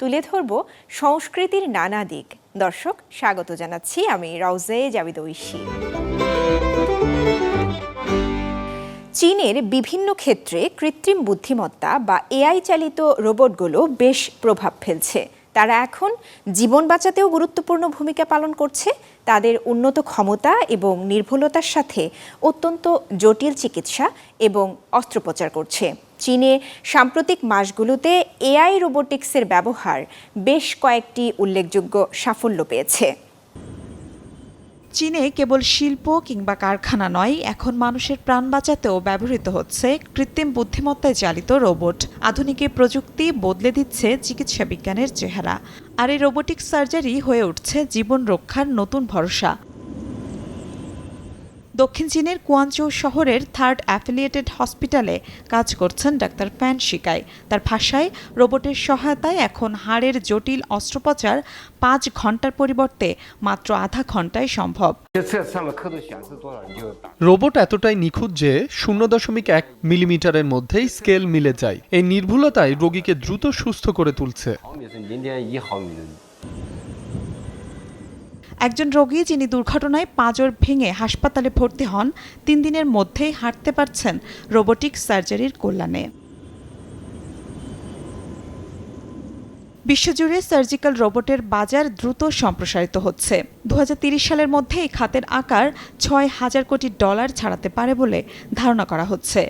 তুলে ধরব সংস্কৃতির নানা দিক। দর্শক, স্বাগত জানাচ্ছি আমি রওজে জাবিদ ঐশী। চীনের বিভিন্ন ক্ষেত্রে কৃত্রিম বুদ্ধিমত্তা বা এআই চালিত রোবটগুলো বেশ প্রভাব ফেলছে। তারা এখন জীবন বাঁচাতেও গুরুত্বপূর্ণ ভূমিকা পালন করছে। তাদের উন্নত ক্ষমতা এবং নির্ভুলতার সাথে অত্যন্ত জটিল চিকিৎসা এবং অস্ত্রোপচার করছে। চীনে সাম্প্রতিক মাসগুলোতে এআই রোবোটিক্সের ব্যবহার বেশ কয়েকটি উল্লেখযোগ্য সাফল্য পেয়েছে। চীনে কেবল শিল্প কিংবা কারখানা নয়, এখন মানুষের প্রাণ বাঁচাতেও ব্যবহৃত হচ্ছে কৃত্রিম বুদ্ধিমত্তায় চালিত রোবট। আধুনিক প্রযুক্তি বদলে দিচ্ছে চিকিৎসা বিজ্ঞানের চেহারা। আর এই রোবোটিক সার্জারি হয়ে উঠছে জীবন রক্ষার নতুন ভরসা। দক্ষিণ চীনের কুয়াঞ্চৌ শহরের থার্ড অ্যাফিলিয়েটেড হসপিটালে কাজ করছেন ডাক্তার ফ্যান শিকাই। তার ভাষায়, রোবটের সহায়তায় এখন হাড়ের জটিল অস্ত্রোপচার পাঁচ ঘণ্টার পরিবর্তে মাত্র আধা ঘন্টায় সম্ভব। রোবট এতটাই নিখুঁত যে শূন্য দশমিক এক মিলিমিটারের মধ্যেই স্কেল মিলে যায়। এই নির্ভুলতায় রোগীকে দ্রুত সুস্থ করে তুলছে। একজন রোগী যিনি দুর্ঘটনায় পাঁজর ভেঙে হাসপাতালে ভর্তি হন, তিন দিনের মধ্যেই হাঁটতে পারছেন রোবোটিক সার্জারির কল্যাণে। বিশ্বজুড়ে সার্জিক্যাল রোবটের বাজার দ্রুত সম্প্রসারিত হচ্ছে। দু সালের মধ্যে এই খাতের আকার ছয় হাজার কোটি ডলার ছাড়াতে পারে বলে ধারণা করা হচ্ছে।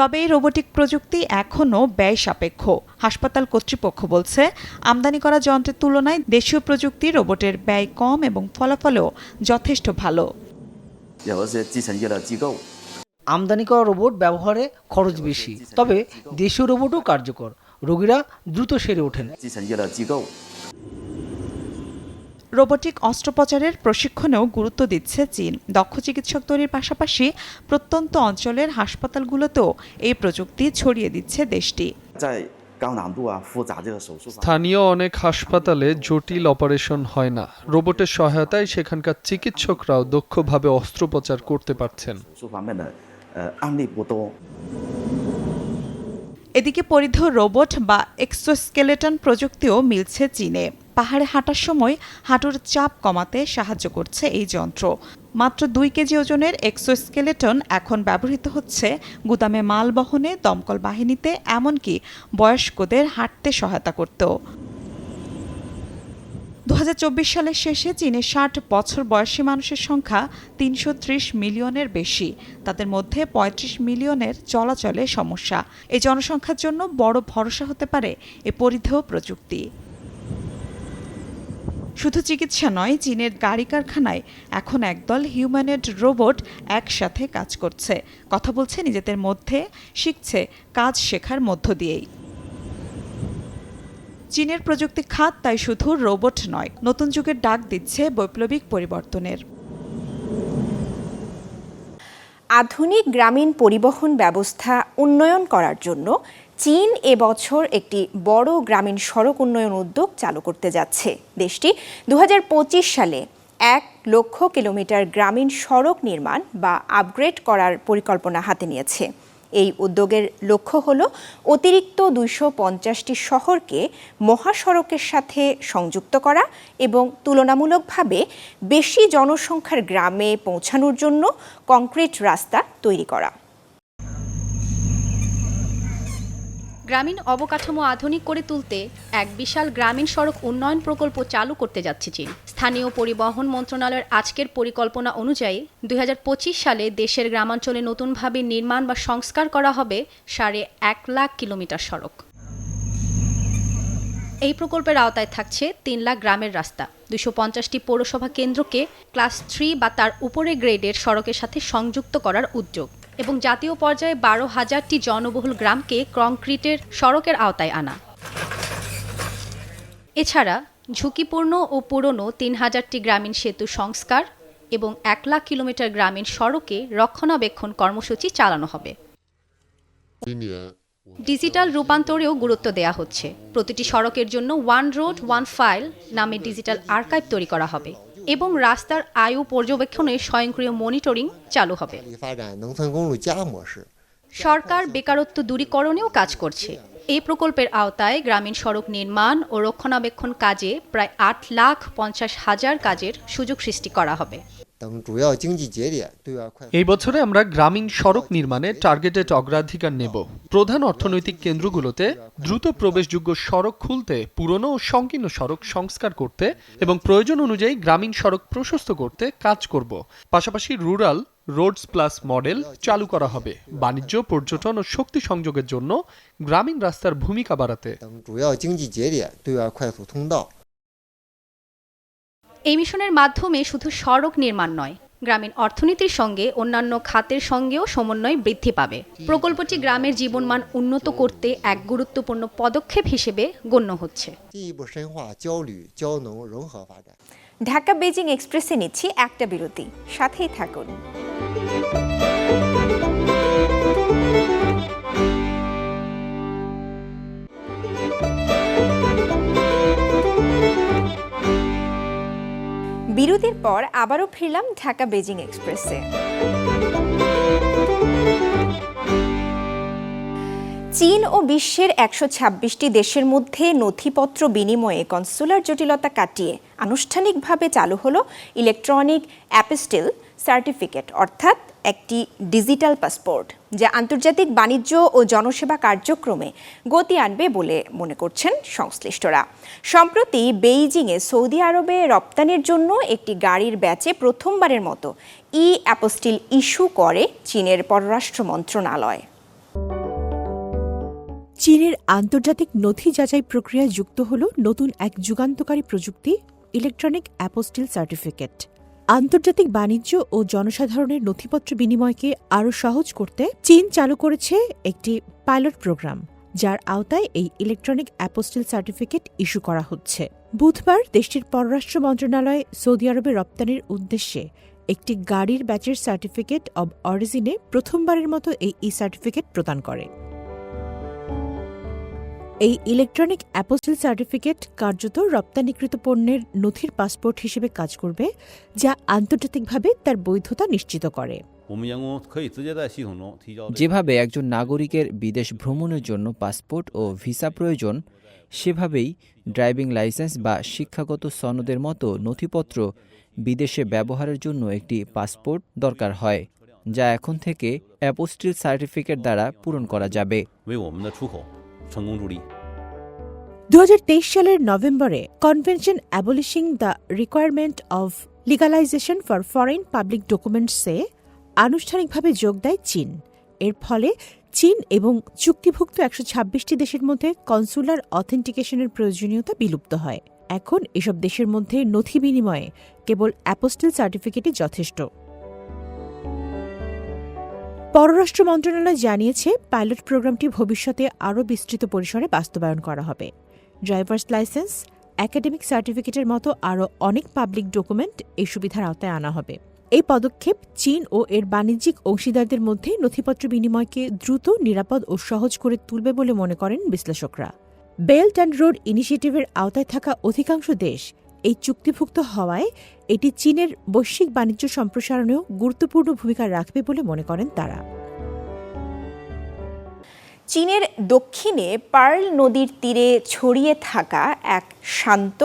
তবে এই রোবোটিক প্রযুক্তি এখনও ব্যয় সাপেক্ষ। হাসপাতাল কর্তৃপক্ষ বলছে, আমদানি করা যন্ত্রের তুলনায় দেশীয় প্রযুক্তি রোবটের ব্যয় কম এবং ফলাফলও যথেষ্ট ভালো। আমদানি করা রোবট ব্যবহারে খরচ বেশি, তবে দেশীয় রোবটও কার্যকর। রোগীরা দ্রুত সেরে ওঠেন। রোবোটিক অস্ত্রোপচারের প্রশিক্ষণেও গুরুত্ব দিচ্ছে চীন। দক্ষ চিকিৎসক তৈরির পাশাপাশি প্রত্যন্ত অঞ্চলের হাসপাতালগুলোতেও এই প্রযুক্তি ছড়িয়ে দিচ্ছে দেশটি। স্থানীয় অনেক হাসপাতালে জটিল অপারেশন হয় না। রোবটের সহায়তায় সেখানকার চিকিৎসকরাও দক্ষভাবে অস্ত্রোপচার করতে পারছেন। এদিকে পরিধ রোবট বা এক্সোস্কেলেটন প্রযুক্তিও মিলছে চীনে। পাহাড়ে হাঁটার সময় হাঁটুর চাপ কমাতে সাহায্য করছে এই যন্ত্র। মাত্র দুই কেজি ওজনের এক্সোস্কেলেটন এখন ব্যবহৃত হচ্ছে গুদামে মাল বহনে দমকল বাহিনীতে, এমনকি বয়স্কদের হাঁটতে সহায়তা করতেও। দু হাজার চব্বিশ সালের শেষে চীনে ষাট বছর বয়সী মানুষের সংখ্যা তিনশো ত্রিশ মিলিয়নের বেশি। তাদের মধ্যে ৩৫ মিলিয়নের চলাচলে সমস্যা। এই জনসংখ্যার জন্য বড় ভরসা হতে পারে এ পরিধেয় প্রযুক্তি। শুধু চিকিৎসা নয়, চীনের গাড়ি কারখানায় এখন একদল হিউম্যানেড রোবট একসাথে কাজ করছে। কথা বলছে নিজেদের মধ্যে, শিখছে কাজ শেখার মধ্য দিয়েই। চীনের প্রযুক্তি খাত তাই শুধু রোবট নয়, নতুন যুগের ডাক দিচ্ছে বৈপ্লবিক পরিবর্তনের। আধুনিক গ্রামীণ পরিবহন ব্যবস্থা উন্নয়ন করার জন্য চীন এবছর একটি বড় গ্রামীণ সড়ক উন্নয়ন উদ্যোগ চালু করতে যাচ্ছে। দেশটি দু হাজার পঁচিশ সালে এক লক্ষ কিলোমিটার গ্রামীণ সড়ক নির্মাণ বা আপগ্রেড করার পরিকল্পনা হাতে নিয়েছে। এই উদ্যোগের লক্ষ্য হল অতিরিক্ত দুইশো পঞ্চাশটি শহরকে মহাসড়কের সাথে সংযুক্ত করা এবং তুলনামূলকভাবে বেশি জনসংখ্যার গ্রামে পৌঁছানোর জন্য কংক্রিট রাস্তা তৈরি করা। গ্রামীণ অবকাঠামো আধুনিক করে তুলতে এক বিশাল গ্রামীণ সড়ক উন্নয়ন প্রকল্প চালু করতে যাচ্ছে চীন। স্থানীয় পরিবহন মন্ত্রণালয়ের আজকের পরিকল্পনা অনুযায়ী দু হাজার পঁচিশ সালে দেশের গ্রামাঞ্চলে নতুনভাবে নির্মাণ বা সংস্কার করা হবে সাড়ে এক লাখ কিলোমিটার সড়ক। এই প্রকল্পের আওতায় থাকছে তিন লাখ গ্রামের রাস্তা। দুশো পঞ্চাশটি পৌরসভা কেন্দ্রকে ক্লাস থ্রি বা তার উপরে গ্রেডের সড়কের সাথে সংযুক্ত করার উদ্যোগ। এবং জাতীয় পর্যায়ে বারো হাজারটি জনবহুল গ্রামকে কংক্রিটের সড়কের আওতায় আনা। এছাড়া ঝুঁকিপূর্ণ ও পুরনো তিন হাজারটি গ্রামীণ সেতু সংস্কার এবং এক লাখ কিলোমিটার গ্রামীণ সড়কে রক্ষণাবেক্ষণ কর্মসূচি চালানো হবে। ডিজিটাল রূপান্তরেও গুরুত্ব দেওয়া হচ্ছে। প্রতিটি সড়কের জন্য ওয়ান রোড, ওয়ান ফাইল নামে ডিজিটাল আর্কাইভ তৈরি করা হবে। এবং রাস্তার আয়ু পর্যবেক্ষণে স্বয়ংক্রিয় মনিটরিং চালু হবে। সরকার বেকারত্ব দূরীকরণেও কাজ করছে। এই প্রকল্পের আওতায় গ্রামীণ সড়ক নির্মাণ ও রক্ষণাবেক্ষণ কাজে প্রায় আট লাখ পঞ্চাশ হাজার কাজের সুযোগ সৃষ্টি করা হবে। এই বছরে আমরা গ্রামীণ সড়ক নির্মাণে টার্গেটেড অগ্রাধিকার নেব। প্রধান অর্থনৈতিক কেন্দ্রগুলোতে দ্রুত প্রবেশযোগ্য সড়ক খুলতে পুরনো ও সংকীর্ণ সড়ক সংস্কার করতে এবং প্রয়োজন অনুযায়ী গ্রামীণ সড়ক প্রশস্ত করতে কাজ করব। পাশাপাশি রুরাল রোডস প্লাস মডেল চালু করা হবে। বাণিজ্য পর্যটন ও শক্তি সংযোগের জন্য গ্রামীণ রাস্তার ভূমিকা বাড়াতে। এই মিশনের মাধ্যমে শুধু সড়ক নির্মাণ নয় গ্রামীণ অর্থনীতির সঙ্গে অন্যান্য খাতের সঙ্গেও সমন্বয় বৃদ্ধি পাবে। প্রকল্পটি গ্রামের জীবনমান উন্নত করতে এক গুরুত্বপূর্ণ পদক্ষেপ হিসেবে গণ্য হচ্ছে। ঢাকা বেজিং এক্সপ্রেসে নিচ্ছি একটা বিরতি। সাথেই থাকুন। বিরতির পর আবারও ফিরলাম ঢাকা বেজিং এক্সপ্রেসে। চীন ও বিশ্বের একশো ছাব্বিশটি দেশের মধ্যে নথিপত্র বিনিময়ে কনসুলার জটিলতা কাটিয়ে আনুষ্ঠানিকভাবে চালু হলো ইলেকট্রনিক অ্যাপেস্টিল সার্টিফিকেট, অর্থাৎ একটি ডিজিটাল পাসপোর্ট, যা আন্তর্জাতিক বাণিজ্য ও জনসেবা কার্যক্রমে গতি আনবে বলে মনে করছেন সংশ্লিষ্টরা। সম্প্রতি বেইজিংয়ে সৌদি আরবে রপ্তানির জন্য একটি গাড়ির ব্যাচে প্রথমবারের মতো ই অ্যাপোস্টিল ইস্যু করে চীনের পররাষ্ট্র মন্ত্রণালয়। চীনের আন্তর্জাতিক নথি যাচাই প্রক্রিয়া যুক্ত হল নতুন এক যুগান্তকারী প্রযুক্তি, ইলেকট্রনিক অ্যাপোস্টিল সার্টিফিকেট। আন্তর্জাতিক বাণিজ্য ও জনসাধারণের নথিপত্র বিনিময়কে আরও সহজ করতে চীন চালু করেছে একটি পাইলট প্রোগ্রাম, যার আওতায় এই ইলেকট্রনিক অ্যাপোস্টিল সার্টিফিকেট ইস্যু করা হচ্ছে। বুধবার দেশটির পররাষ্ট্র মন্ত্রণালয় সৌদি আরবে রপ্তানির উদ্দেশ্যে একটি গাড়ির ব্যাচের সার্টিফিকেট অব অরিজিনে প্রথমবারের মতো এই ই সার্টিফিকেট প্রদান করে। এই ইলেকট্রনিক অ্যাপোস্টেল সার্টিফিকেট কার্যত রপ্তানিকৃত পণ্যের নথির পাসপোর্ট হিসেবে কাজ করবে, যা আন্তর্জাতিকভাবে তার বৈধতা নিশ্চিত করে। যেভাবে একজন নাগরিকের বিদেশ ভ্রমণের জন্য পাসপোর্ট ও ভিসা প্রয়োজন, সেভাবেই ড্রাইভিং লাইসেন্স বা শিক্ষাগত সনদের মতো নথিপত্র বিদেশে ব্যবহারের জন্য একটি পাসপোর্ট দরকার হয়, যা এখন থেকে অ্যাপোস্টিল সার্টিফিকেট দ্বারা পূরণ করা যাবে। 成功助力。 দু সালের নভেম্বরে convention abolishing the requirement of legalisation for foreign public ডকুমেন্টসে আনুষ্ঠানিকভাবে যোগ দেয় চীন এর ফলে চীন এবং চুক্তিভুক্ত একশো ছাব্বিশটি দেশের মধ্যে কনসুলার অথেন্টিকেশনের প্রয়োজনীয়তা বিলুপ্ত হয় এখন এসব দেশের মধ্যে নথি বিনিময়ে কেবল অ্যাপোস্টিল সার্টিফিকেটই যথেষ্ট পররাষ্ট্র মন্ত্রণালয় জানিয়েছে, পাইলট প্রোগ্রামটি ভবিষ্যতে আরও বিস্তৃত পরিসরে বাস্তবায়ন করা হবে। ড্রাইভার্স লাইসেন্স, একাডেমিক সার্টিফিকেটের মতো আরও অনেক পাবলিক ডকুমেন্ট এই সুবিধার আওতায় আনা হবে। এই পদক্ষেপ চীন ও এর বাণিজ্যিক অংশীদারদের মধ্যে নথিপত্র বিনিময়কে দ্রুত, নিরাপদ ও সহজ করে তুলবে বলে মনে করেন বিশ্লেষকরা। বেল্ট অ্যান্ড রোড ইনিশিয়েটিভের আওতায় থাকা অধিকাংশ দেশ এই চুক্তিভুক্ত হওয়ায় এটি চীনের বৈশ্বিক বাণিজ্য সম্প্রসারণেও গুরুত্বপূর্ণ ভূমিকা রাখবে বলে মনে করেন তারা। চীনের দক্ষিণে পার্ল নদীর তীরে ছড়িয়ে থাকা এক শান্ত,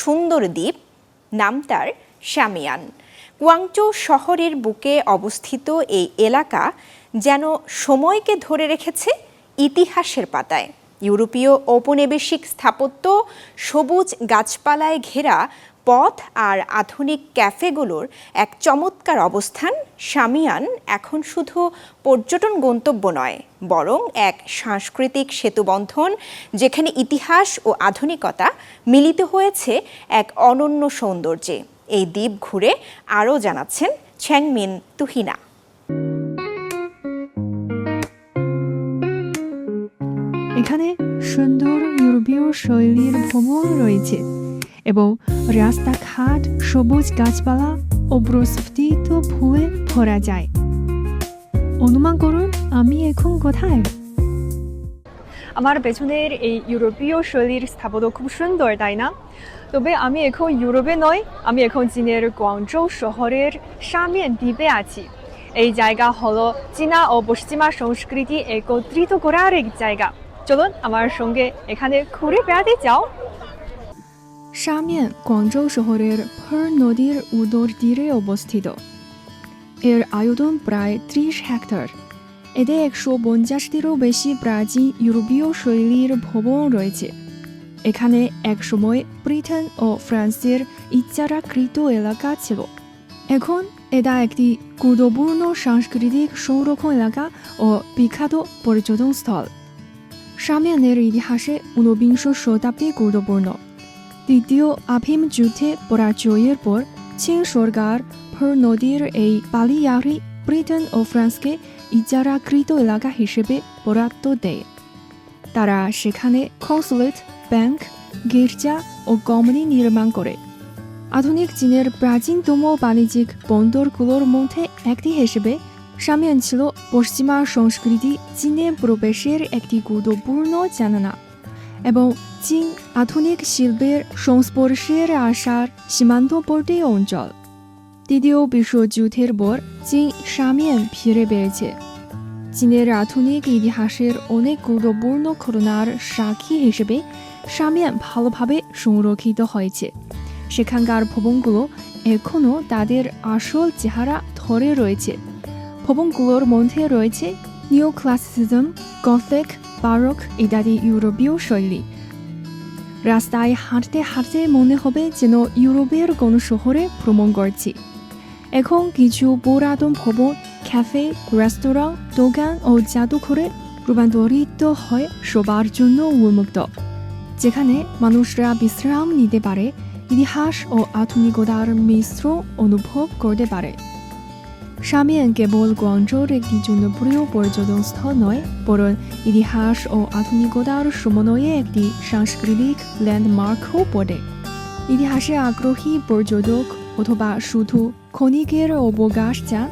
সুন্দর দ্বীপ, নাম তার শামিয়ান কুয়াংচৌ শহরের বুকে অবস্থিত এই এলাকা যেন সময়কে ধরে রেখেছে ইতিহাসের পাতায়। ইউরোপীয় ঔপনিবেশিক স্থাপত্য, সবুজ গাছপালায় ঘেরা পথ আর আধুনিক ক্যাফেগুলোর এক চমৎকার অবস্থান শামিয়ান এখন শুধু পর্যটন গন্তব্য নয়, বরং এক সাংস্কৃতিক সেতুবন্ধন যেখানে ইতিহাস ও আধুনিকতা মিলিত হয়েছে এক অনন্য সৌন্দর্যে। এই দ্বীপ ঘুরে আরও জানাচ্ছেন ছ্যাংমিন তুহিনা। এখানে সুন্দর ইউরোপীয় শৈলীর ভ্রমণ রয়েছে এবং রাস্তাঘাট, সবুজ গাছপালা ও প্রস্ফুটিত ফুলে ভরা যায়। অনুমান করুন, আমি এখন কোথায়? আমার পেছনের এই ইউরোপীয় শৈলীর স্থাপত্য খুব সুন্দর, তাই না? তবে আমি এখন ইউরোপে নয়, আমি এখন চীনের গুয়াংজৌ শহরের সামিয়ান দ্বীপে আছি। এই জায়গা হলো চীনা ও পশ্চিমা সংস্কৃতি একত্রিত করার এক জায়গা। চলুন আমার সঙ্গে এখানে ঘুরে বেড়াতে যাও। সামিয়ান গুয়াংজৌ শহরের ফর নদীর উদর তীরে অবস্থিত। এর আয়তন প্রায় ত্রিশ হেক্টর। এতে একশো পঞ্চাশটিরও বেশি প্রাচীন ইউরোপীয় শৈলীর ভবন রয়েছে। এখানে একসময় ব্রিটেন ও ফ্রান্সের ইচ্ছারাকৃত এলাকা ছিল। এখন এটা একটি গুরুত্বপূর্ণ সাংস্কৃতিক সংরক্ষণ এলাকা ও বিখ্যাত পর্যটন স্থল সামিয়ানের ইতিহাসে ঊনবিংশ শতাব্দী গুরুত্বপূর্ণ। দ্বিতীয় আফিম যুদ্ধে পরাজয়ের পর চীন সরকার ফর নদীর এই পালিয়ারি ব্রিটেন ও ফ্রান্সকে ইজারাকৃত এলাকা হিসেবে বরাদ্দ দেয়। তারা সেখানে কনসুলেট, ব্যাংক, গির্জা ও কমনি নির্মাণ করে। আধুনিক চীনের প্রাচীনতম বাণিজ্যিক বন্দরগুলোর মধ্যে একটি হিসেবে সামিয়ান ছিল পশ্চিমা সংস্কৃতি চীনে প্রবেশের একটি গুরুত্বপূর্ণ জানানা এবং চীন আধুনিক শিল্পের সংস্পর্শের আসার সীমান্তবর্তী অঞ্চল দ্বিতীয় বিশ্বযুদ্ধের পর চীন সামিয়ান ফিরে পেয়েছে চীনের আধুনিক ইতিহাসের অনেক গুরুত্বপূর্ণ ঘটনার সাক্ষী হিসেবে সামিয়ান ভালোভাবে সংরক্ষিত হয়েছে সেখানকার ভবনগুলো এখনও তাদের আসল চেহারা ধরে রয়েছে ভবনগুলোর মধ্যে রয়েছে নিউ ক্লাসিসিজম, গথিক, বারক ইত্যাদি ইউরোপীয় শৈলী। রাস্তায় হাঁটতে হাঁটতে মনে হবে যেন ইউরোপের কোনো শহরে ভ্রমণ করছি। এখন কিছু পুরাতন ভবন, ক্যাফে, রেস্তোরাঁ, দোকান ও জাদুঘরে রূপান্তরিত হয় সবার জন্য উন্মুক্ত, যেখানে মানুষরা বিশ্রাম নিতে পারে, ইতিহাস ও আধুনিকতার মিশ্র অনুভব করতে পারে। সামিয়ান কেবল গুয়াংজোর একটি জনপ্রিয় পর্যটন স্থল নয়, বরং ইতিহাস ও আধুনিকতার সমন্বয়ে একটি সাংস্কৃতিক ল্যান্ডমার্কও বটে। ইতিহাসে আগ্রহী পর্যটক অথবা শুধু ক্ষণিকের অবকাশ চান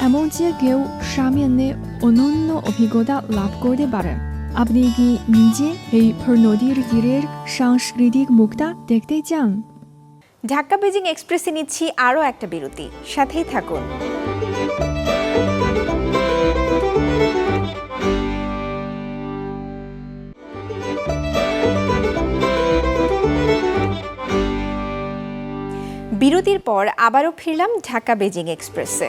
এমন যে কেউ সামিয়ানে অনন্য অভিজ্ঞতা লাভ করতে পারেন আপনি কি নিজে এই নদীর তীরের সাংস্কৃতিক মুক্তা দেখতে চান? ঢাকা বেজিং এক্সপ্রেসে নিচ্ছি আরও একটা বিরতি। সাথেই থাকুন। বিরতির পর আবারও ফিরলাম ঢাকা বেজিং এক্সপ্রেসে।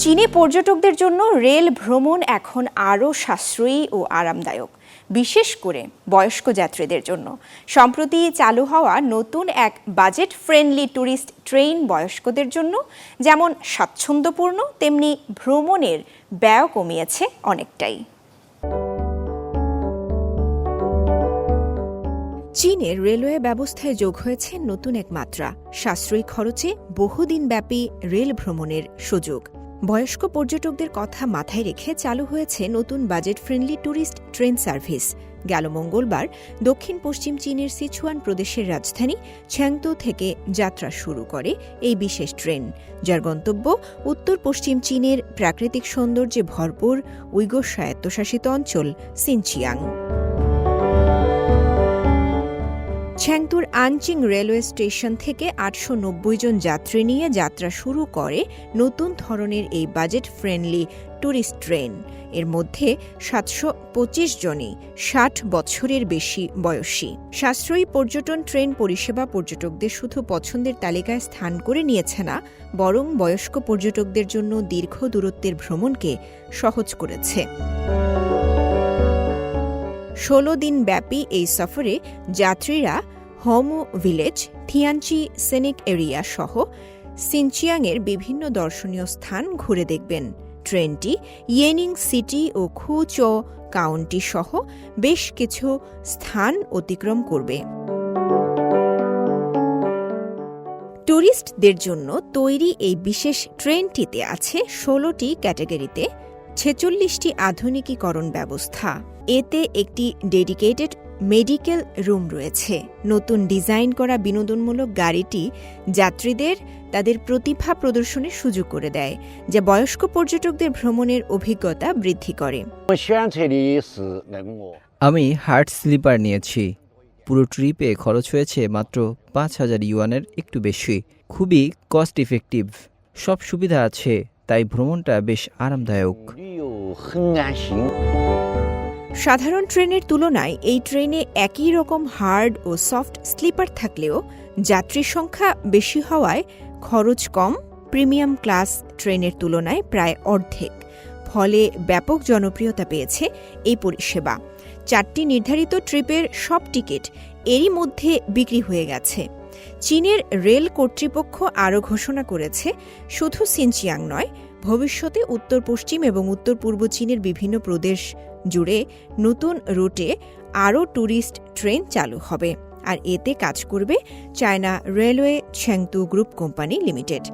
চীনে পর্যটকদের জন্য রেল ভ্রমণ এখন আরও সাশ্রয়ী ও আরামদায়ক। বিশেষ করে বয়স্ক যাত্রীদের জন্য। সম্প্রতি চালু হওয়া নতুন এক বাজেট ফ্রেন্ডলি ট্যুরিস্ট ট্রেন বয়স্কদের জন্য, যেমন স্বাচ্ছন্দ্যপূর্ণ, তেমনি ভ্রমণের ব্যয় কমিয়েছে অনেকটাই। চীনের রেলওয়ে ব্যবস্থায় যোগ হয়েছে নতুন এক মাত্রা। সাশ্রয়ী খরচে বহুদিনব্যাপী রেল ভ্রমণের সুযোগ। বয়স্ক পর্যটকদের কথা মাথায় রেখে চালু হয়েছে নতুন budget friendly tourist train service. গেল মঙ্গলবার দক্ষিণ পশ্চিম চীনের সিচুয়ান প্রদেশের রাজধানী ছ্যাংতো থেকে যাত্রা শুরু করে এই বিশেষ ট্রেন। যার গন্তব্য উত্তর পশ্চিম চীনের প্রাকৃতিক সৌন্দর্যে ভরপুর উইগোর স্বায়ত্তশাসিত অঞ্চল সিনচিয়াং। ছ্যাংতুর আনচিং রেলওয়ে স্টেশন থেকে আটশো নব্বই জন যাত্রী নিয়ে যাত্রা শুরু করে নতুন ধরনের এই বাজেট ফ্রেন্ডলি ট্যুরিস্ট ট্রেন। এর মধ্যে সাতশো পঁচিশ জনই ষাট বছরের বেশি বয়সী। সাশ্রয়ী পর্যটন ট্রেন পরিষেবা পর্যটকদের শুধু পছন্দের তালিকায় স্থান করে নিয়েছে না, বরং বয়স্ক পর্যটকদের জন্য দীর্ঘ দূরত্বের ভ্রমণকে সহজ করেছে। ষোলো দিন ব্যাপী এই সফরে যাত্রীরা Homo village, Tianchi, scenic area সহ সিনচিয়াংয়ের বিভিন্ন দর্শনীয় স্থান ঘুরে দেখবেন। ট্রেনটি ইয়েনিং সিটি ও খুচো কাউন্টি সহ বেশ কিছু স্থান অতিক্রম করবে। ট্যুরিস্টদের জন্য তৈরি এই বিশেষ ট্রেনটিতে আছে ষোলোটি ক্যাটাগরিতে ছেচল্লিশটি আধুনিকীকরণ ব্যবস্থা। এতে একটি ডেডিকেটেড মেডিকেল রুম রয়েছে। নতুন ডিজাইন করা বিনোদনমূলক গাড়িটি যাত্রীদের তাদের প্রতিভা প্রদর্শনের সুযোগ করে দেয়, যা বয়স্ক পর্যটকদের ভ্রমণের অভিজ্ঞতা বৃদ্ধি করে। আমি হার্ট স্লিপার নিয়েছি। পুরো ট্রিপে খরচ হয়েছে মাত্র পাঁচ হাজার ইউয়ানের একটু বেশি। খুবই কস্ট ইফেক্টিভ সব সুবিধা আছে, তাই ভ্রমণটা বেশ আরামদায়ক। সাধারণ ট্রেনের তুলনায় এই ট্রেনে একই রকম হার্ড ও সফট স্লিপার থাকলেও যাত্রী সংখ্যা বেশি হওয়ায় খরচ কম। প্রিমিয়াম ক্লাস ট্রেনের তুলনায় প্রায় অর্ধেক। ফলে ব্যাপক জনপ্রিয়তা পেয়েছে এই পরিষেবা। চারটি নির্ধারিত ট্রিপের সব টিকিট এরই মধ্যে বিক্রি হয়ে গেছে। চীনের রেল কর্তৃপক্ষ আরও ঘোষণা করেছে, শুধু সিনচিয়াং নয় ভবিষ্যতে উত্তর পশ্চিম এবং উত্তর পূর্ব চীনের বিভিন্ন প্রদেশ জুড়ে নতুন রুটে আরও ট্যুরিস্ট ট্রেন চালু হবে। আর এতে কাজ করবে China railway Chengdu group company limited.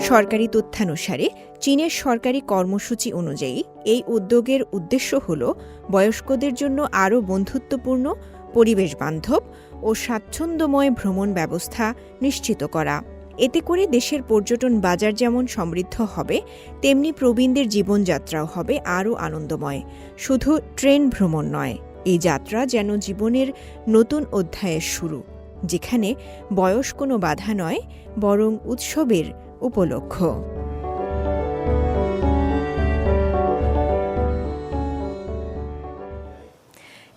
সরকারি তথ্যানুসারে চীনের সরকারি কর্মসূচি অনুযায়ী এই উদ্যোগের উদ্দেশ্য হল বয়স্কদের জন্য আরও বন্ধুত্বপূর্ণ পরিবেশ বান্ধব ও স্বাচ্ছন্দ্যময় ভ্রমণ ব্যবস্থা নিশ্চিত করা। এতে করে দেশের পর্যটন বাজার যেমন সমৃদ্ধ হবে, তেমনি প্রবীণদের জীবনযাত্রাও হবে আরও আনন্দময়। শুধু ট্রেন ভ্রমণ নয়, এই যাত্রা যেন জীবনের নতুন অধ্যায়ের শুরু, যেখানে বয়স কোনো বাধা নয়, বরং উৎসবের উপলক্ষ।